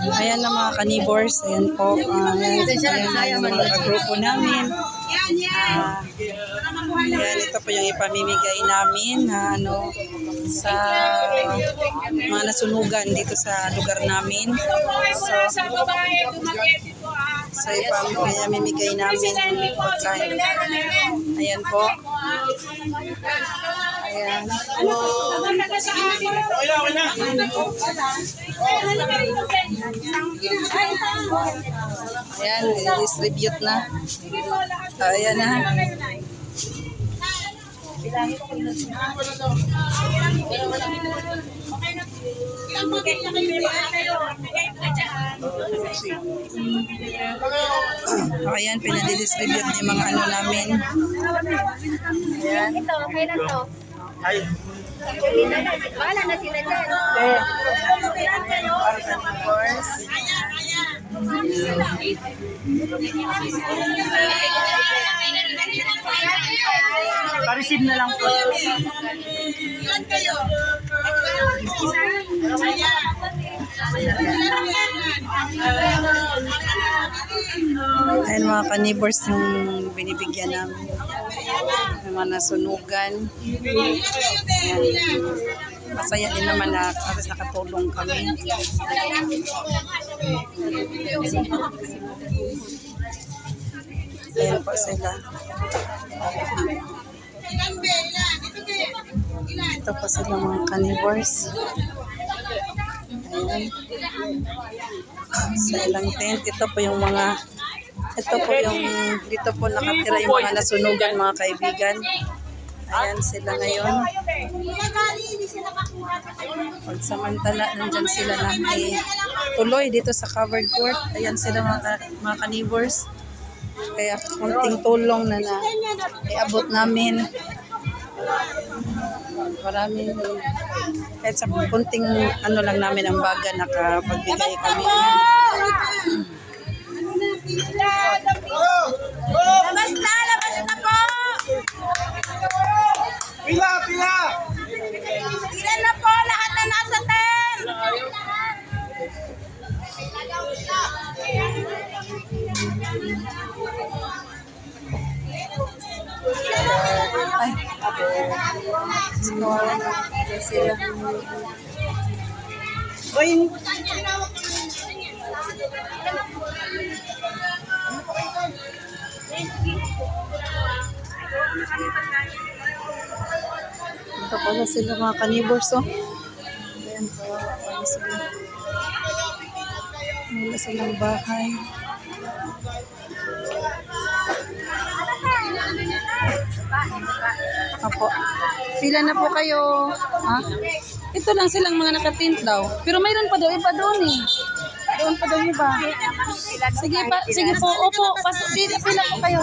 Ayan na mga kanibors. Ayan po. Uh, ayan, ayan na yung mga grupo namin. Ah, ayan, ito po yung ipamimigay namin na ano sa mga nasunugan dito sa lugar namin. So, so ipamimigay namin. Ayan po. Ayan. Ayan, distribute na. Ayan na. Ayan, pinadidistribute yung mga ano namin. Ayan. Ito, kailan to? Bahala na sila dyan. Pa-receive na lang po. Ayan mga kanibors yung binibigyan namin. Yung mga nasunugan. Ayan. Masaya din naman na kasi nakatulong kami. Ayan po sila. Ito po sila mga carnivores. Ayan. Sa ilang tent. Ito po yung mga ito po yung dito po nakatira yung mga nasunugan mga kaibigan. Ayan sila ngayon. Pagsamantala, nandyan sila na tuloy dito sa covered court. Ayan sila mga, mga carnivores. Kaya kunting tulong na na iabot namin. Maraming kahit sa kunting ano lang namin ang baga nakapagbigay kami. Labas na, labas na po! Pila, pila! Ilan na po lahat na nasa tent? Ay, sila. sila. Uy, ito pala sila mga kanibors, oh. Ayan po, pala sila. Wala silang bahay. Apo. Pila na po kayo. Ha? Ito lang silang mga nakatint daw. Pero mayroon pa daw iba doon eh. Doon pa daw iba. Sige pa, sige po. Opo, pasok. Pila, pila po kayo.